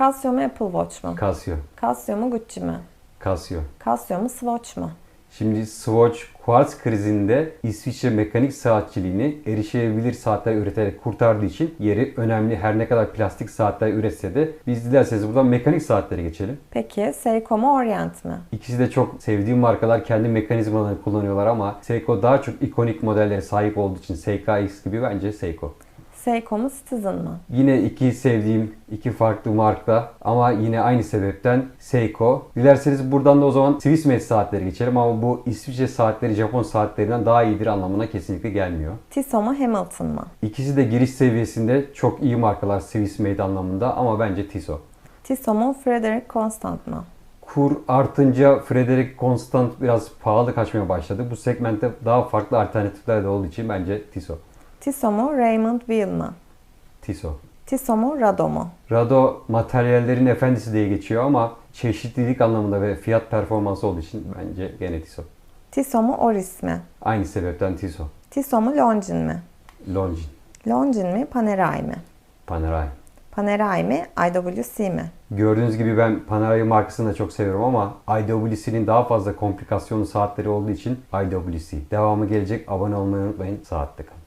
Casio mu Apple Watch mu? Casio. Casio mu Gucci mi? Casio. Casio mu Swatch mu? Şimdi Swatch Quartz krizinde İsviçre mekanik saatçiliğini erişilebilir saatler üreterek kurtardığı için yeri önemli. Her ne kadar plastik saatler üretse de biz dilerseniz buradan mekanik saatlere geçelim. Peki Seiko mu Orient mi? İkisi de çok sevdiğim markalar kendi mekanizmalarını kullanıyorlar ama Seiko daha çok ikonik modellere sahip olduğu için Seiko X gibi bence Seiko. Seiko mu Citizen mı? Yine iki sevdiğim iki farklı marka ama yine aynı sebepten Seiko. Dilerseniz buradan da o zaman Swiss Made saatleri geçelim ama bu İsviçre saatleri Japon saatlerinden daha iyidir anlamına kesinlikle gelmiyor. Tissot mu Hamilton mı? İkisi de giriş seviyesinde çok iyi markalar Swiss Made anlamında ama bence Tissot. Tissot mu Frederic Constant mı? Kur artınca Frederic Constant biraz pahalı kaçmaya başladı. Bu segmentte daha farklı alternatifler de olduğu için bence Tissot. Tissot mu Raymond Weil mı? Tissot. Tissot mu Rado mu? Rado materyallerin efendisi diye geçiyor ama çeşitlilik anlamında ve fiyat performansı olduğu için bence gene Tissot. Tissot mu Oris mi? Aynı sebepten Tissot. Tissot mu Longines mi? Longines, Longines mi Panerai mi? Panerai. Panerai mi IWC mi? Gördüğünüz gibi ben Panerai markasını da çok seviyorum ama IWC'nin daha fazla komplikasyonlu saatleri olduğu için IWC. Devamı gelecek. Abone olmayı unutmayın. Saatte kalın.